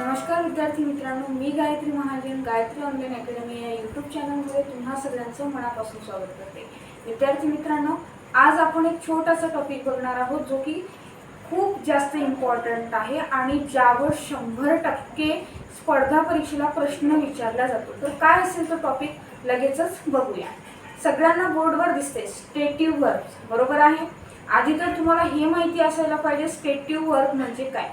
नमस्कार विद्यार्थी मित्रांनो. मी गायत्री महाजन गायत्री ऑनलाईन अकॅडमी या यूट्यूब चॅनलमध्ये तुम्हा सगळ्यांचं मनापासून स्वागत करते. विद्यार्थी मित्रांनो आज आपण एक छोटासा टॉपिक बघणार आहोत जो की खूप जास्त इम्पॉर्टंट आहे आणि ज्यावर शंभर टक्के स्पर्धा परीक्षेला प्रश्न विचारला जातो. तर काय असेल तो टॉपिक लगेचच बघूया. सगळ्यांना बोर्डवर दिसते स्टेटिव्ह वर्क बरोबर आहे? आधी तर तुम्हाला हे माहिती असायला पाहिजे स्टेटिव्ह वर्क म्हणजे काय?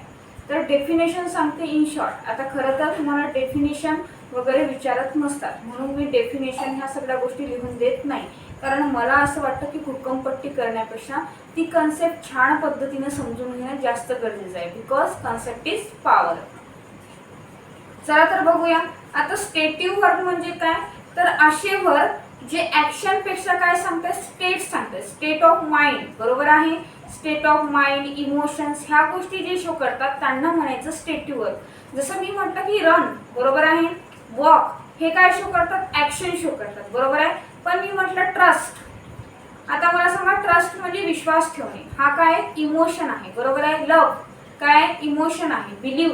तर डेफिनेशन सांगते इन शॉर्ट आता खरं तर तुम्हाला डेफिनेशन वगैरे विचारत नसतात. म्हणून मी डेफिनेशन ह्या सगळ्या गोष्टी लिहून देत नाही. कारण मला असं वाटतं की हुक्कमपट्टी करण्यापेक्षा ती कन्सेप्ट छान पद्धतीने समजून घेणं जास्त गरजेचं आहे. बिकॉज कन्सेप्ट इज पॉवर चला तर बघूया. आता स्टेटिव्ह वर्क म्हणजे काय? तर असे वर्ब जे ऍक्शनपेक्षा काय सांगतात? स्टेट सांगतात. स्टेट ऑफ माइंड बरोबर आहे? स्टेट ऑफ माइंड इमोशन्स ह्या गोष्टी जे शो करतात त्यांना म्हणायचं स्टेटिव्ह जसं मी म्हटलं की रन बरोबर आहे? वॉक हे काय शो करतात? ॲक्शन शो करतात बरोबर आहे? पण मी म्हटलं ट्रस्ट आता मला सांगा ट्रस्ट म्हणजे विश्वास ठेवणे. हा काय? इमोशन आहे बरोबर आहे? लव काय इमोशन आहे. बिलीव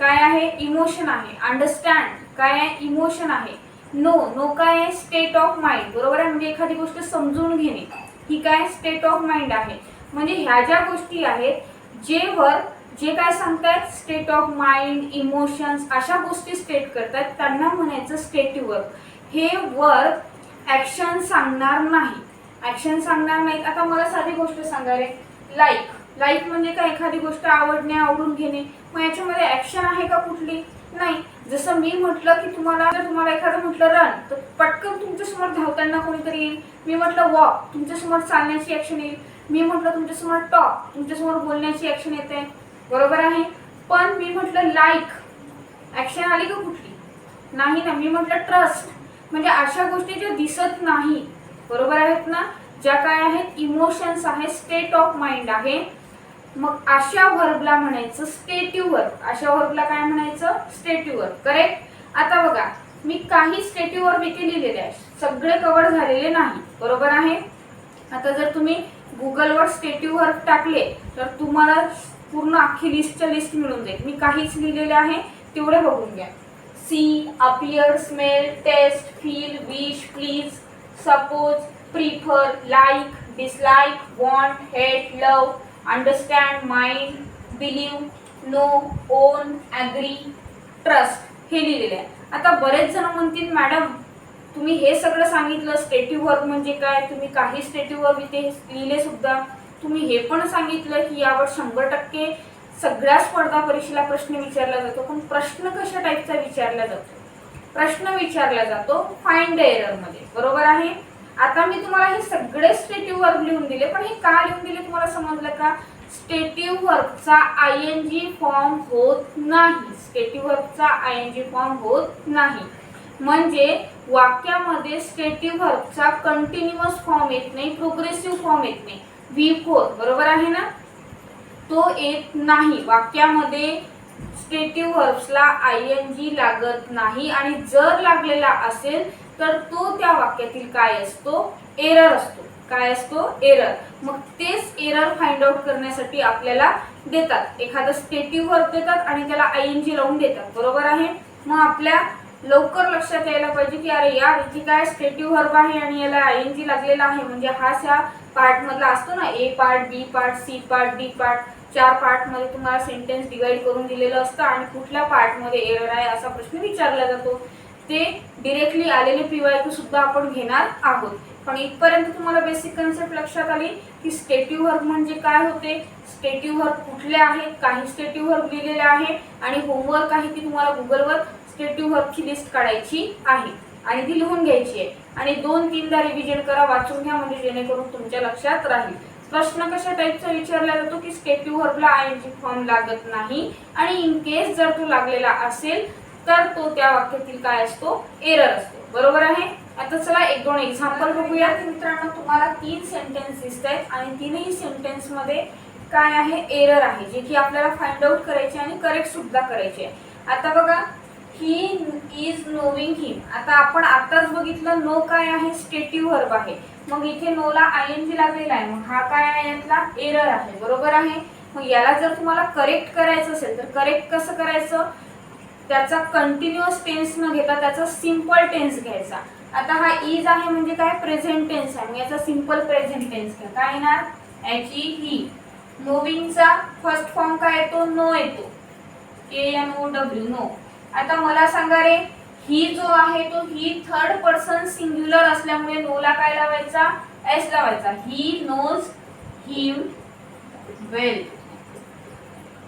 काय आहे? इमोशन आहे. अंडरस्टँड काय आहे? इमोशन आहे. नो नो काय आहे? स्टेट ऑफ माइंड बरोबर आहे? म्हणजे एखादी गोष्ट समजून घेणे. ही काय स्टेट ऑफ माइंड आहे? म्हणजे ह्या ज्या गोष्टी आहेत जे वर जे काय सांगतात स्टेट ऑफ माइंड इमोशन्स अशा गोष्टी स्टेट करतात त्यांना म्हणायचं स्टेटिव्ह वर्क हे वर्क ऍक्शन सांगणार नाही. ऍक्शन सांगणार नाही आता मला साधी गोष्ट सांगा रे. लाईक लाईक म्हणजे काय? एखादी गोष्ट आवडणे आवडून घेणे. मग याच्यामध्ये ऍक्शन आहे का कुठली? नाही जसं मी म्हटलं की तुम्हाला जर तुम्हाला एखादं म्हटलं रन तर पटकन तुमच्यासमोर धावताना कोणीतरी येईल. मी म्हटलं वॉक तुमच्यासमोर चालण्याची ॲक्शन येईल. मी म्हटलं तुमच्यासमोर टॉक तुमच्यासमोर बोलण्याची ॲक्शन येते. बरोबर आहे? पण मी म्हटलं लाईक ॲक्शन आली का कुठली? नाही ना मी म्हटलं ट्रस्ट म्हणजे अशा गोष्टी ज्या दिसत नाही. बरोबर आहेत ना? ज्या काय आहेत? इमोशन्स आहे स्टेट ऑफ माइंड आहे. मग अशा वर्गला म्हणायचं स्टेटिव्ह वर्ब अशा वर्बला काय म्हणायचं? स्टेटिव्ह वर्ब करेक्ट आता बघा मी काही स्टेटिव्ह वर्ब इथे लिहिलेले आहे सगळे कव्हर झालेले नाही. बरोबर आहे? आता जर तुम्ही गुगलवर स्टेटिव्ह वर्ब टाकले तर तुम्हाला पूर्ण अख्खी लिस्टच्या लिस्ट मिळून जाईल. मी काहीच लिहिलेले आहे तेवढे बघून घ्या. See appear smell taste feel wish please suppose prefer like dislike want hate love understand mind believe know own agree trust हे लिहिलेले आहे. आता बरेच जण म्हणतील मॅडम तुम्ही हे सगळं सांगितलं स्टेटिव्ह वर्क म्हणजे काय? तुम्ही काही स्टेटिव्ह वर्क इथे लिहिले सुद्धा. तुम्ही हे पण सांगितलं की यावर शंभर टक्के सगळ्या स्पर्धा परीक्षेला प्रश्न विचारला जातो. पण प्रश्न कशा टाईपचा विचारला जातो? प्रश्न विचारला जातो फाईंड एररमध्ये. बरोबर आहे? आता मी तुम्हाला हे सगळे स्टेटिव्ह वर्क लिहून दिले पण हे का लिहून दिले तुम्हाला समजलं का? स्टेटिव्ह वर्कचा आय एन जी फॉर्म होत नाही. स्टेटिव्ह वर्कचा आय एन जी फॉर्म होत नाही. म्हणजे वाक्यामध्ये स्टेटिव्ह वर्कचा कंटिन्युअस फॉर्म येत नाही प्रोग्रेसिव्ह फॉर्म येत नाही. व्ही फोर बरोबर आहे ना? तो येत नाही. वाक्यामध्ये स्टेटिव्ह वर्ब्सला आय एन जी लागत नाही. आणि जर लागलेला असेल तर तो त्या वाक्यातील काय असतो? एरर असतो. काय असतो? एरर मग तेच एरर फाइंड आउट करण्यासाठी आपल्याला देतात. एखादं स्टेटिव्ह वर्ब देतात आणि त्याला आय एन जी लावून देतात. बरोबर आहे? मग आपल्या लवकर लक्षात यायला पाहिजे की अरे यार इथे काय स्टेटिव्ह वर्ब आहे आणि याला आय एन जी लागलेला आहे. म्हणजे हा ह्या पार्ट मधला असतो ना? A part B part C part D part चार पार्टमध्ये तुम्हाला सेंटेन्स डिवाइड करून दिलेलं असतं आणि कुठल्या पार्टमध्ये एरर आहे असा प्रश्न विचारला जातो. ते डिरेक्टली आलेले पीवाय सुद्धा आपण घेणार आहोत. पण इथपर्यंत तुम्हाला बेसिक कन्सेप्ट लक्षात आली की स्टेटिव्ह वर्क म्हणजे काय होते? स्टेटिव्ह वर्क कुठले आहेत? काही स्टेटिव्ह वर्क लिहिलेले आहे आणि होमवर्क आहे की तुम्हाला गुगलवर स्टेटिव्ह वर्कची लिस्ट काढायची आहे. आणि ती लिहून घ्यायची आहे. आणि दोन तीनदा रिव्हिजन करा वाचून घ्या म्हणजे जेणेकरून तुमच्या लक्षात राहील. प्रश्न कशा टाईपचा विचारला जातो की स्टेटिव्ह वर्कला आय एन जी फॉर्म लागत नाही? आणि इन केस जर तो लागलेला असेल तर तो त्या वाक्यातील काय असतो? एरर असतो. बरोबर आहे? आता चला एक दोन एक्झाम्पल बघूया. मित्रांनो तुम्हाला तीन सेंटेन्स दिसत आहेत आणि तीनही सेंटेन्समध्ये काय आहे? एरर आहे जे की आपल्याला फाइंड आउट करायचे आणि करेक्ट सुद्धा करायचे आहे. आता बघा ही इज नोविंग हिम आता आपण आताच बघितलं नो काय आहे? स्टेटिव्ह वर्ब आहे. मग इथे नोला आय एन जी लागलेला आहे. मग हा काय आहे यातला? एरर आहे. बरोबर आहे? मग याला जर तुम्हाला करेक्ट करायचं असेल तर करेक्ट कसं करायचं? त्याचा कंटिन्युअस टेन्स न घेता त्याचा सिंपल टेन्स घ्यायचा. आता हा इज आहे म्हणजे काय? प्रेझेंट टेन्स आहे. याचा सिंपल प्रेझेंट टेन्स घ्या. काय येणार? याची ही नोविंगचा फर्स्ट फॉर्म काय येतो? नो येतो. K N O W know आता मला सांगा रे ही जो आहे तो ही थर्ड पर्सन सिंग्युलर असल्यामुळे नोला काय लावायचा? एस लावायचा. ही नोज हिम वेल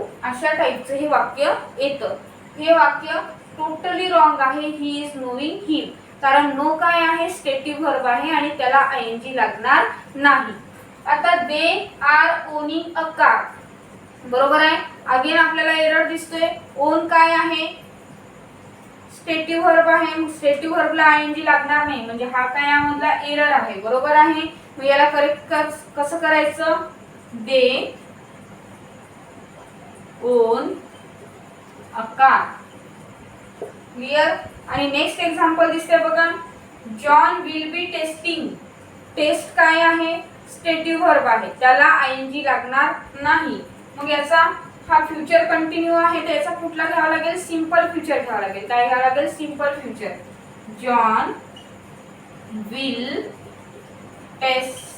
अशा टाईपचं हे वाक्य येतं. हे वाक्य टोटली रॉंग आहे. ही इज नोईंग हिम कारण नो काय आहे? स्टेटिव्ह व्हर्ब आहे आणि त्याला आय एन जी लागणार नाही. आता they are owning a car बरोबर आहे? अगेन आपल्याला एरर दिसतोय. ओन काय आहे? स्टेटिव्ह व्हर्ब आहे. स्टेटिव्ह व्हर्बला आय एन जी लागणार नाही. म्हणजे हा काय यामधला एरर आहे. बरोबर आहे? मग याला करेक्ट कसं करायचं? दे ओन का? क्लिअर आणि नेक्स्ट एक्झाम्पल दिसते बघा. John will be testing test काय आहे? स्टेटिव्ह व्हर्ब आहे. त्याला आय एन जी लागणार नाही. मग याचा हा फ्युचर कंटिन्यू आहे तर याचा कुठला घ्यावा लागेल? सिंपल फ्युचर घ्यावा लागेल. काय घ्यावं लागेल? Simple future John will test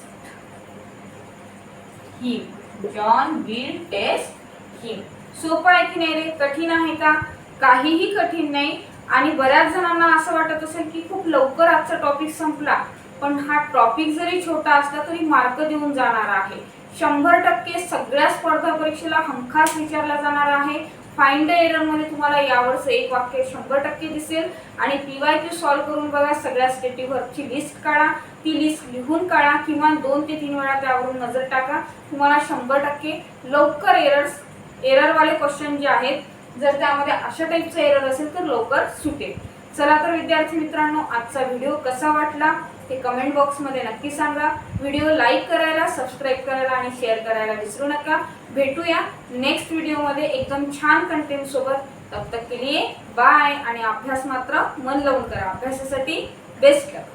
him John will test him सोपं आहे की नाही रे? कठीण आहे का? काहीही कठीण नाही. आणि बऱ्याच जणांना असं वाटत असेल की खूप लवकर आजचा टॉपिक संपला. पण हा टॉपिक जरी छोटा असला तरी मार्क देऊन जाणार आहे. शंभर टक्के सगळ्या स्पर्धा परीक्षेला हमखास विचारला जाणार आहे. फाइंड द एररमध्ये तुम्हाला यावरचं एक वाक्य शंभर टक्के दिसेल. आणि पी वाय क्यू सॉल्व्ह करून बघा सगळ्या स्टेटीवरची लिस्ट काढा. ती लिस्ट लिहून काढा. किमान दोन ते तीन वेळा त्यावरून नजर टाका. तुम्हाला शंभर टक्के लवकर एरर्स एररवाले क्वेश्चन जे आहेत जर त्यामध्ये अशा टाईपचं एरर असेल तर लवकर सुटेल. चला तर विद्यार्थी मित्रांनो आजचा व्हिडिओ कसा वाटला ते कमेंट बॉक्समध्ये नक्की सांगा. व्हिडिओ लाईक करायला सबस्क्राईब करायला आणि शेअर करायला विसरू नका. भेटूया नेक्स्ट व्हिडिओमध्ये एकदम छान कंटेंट सोबत. तब तक के लिए बाय आणि अभ्यास मात्र मन लावून करा. अभ्यासासाठी बेस्ट लक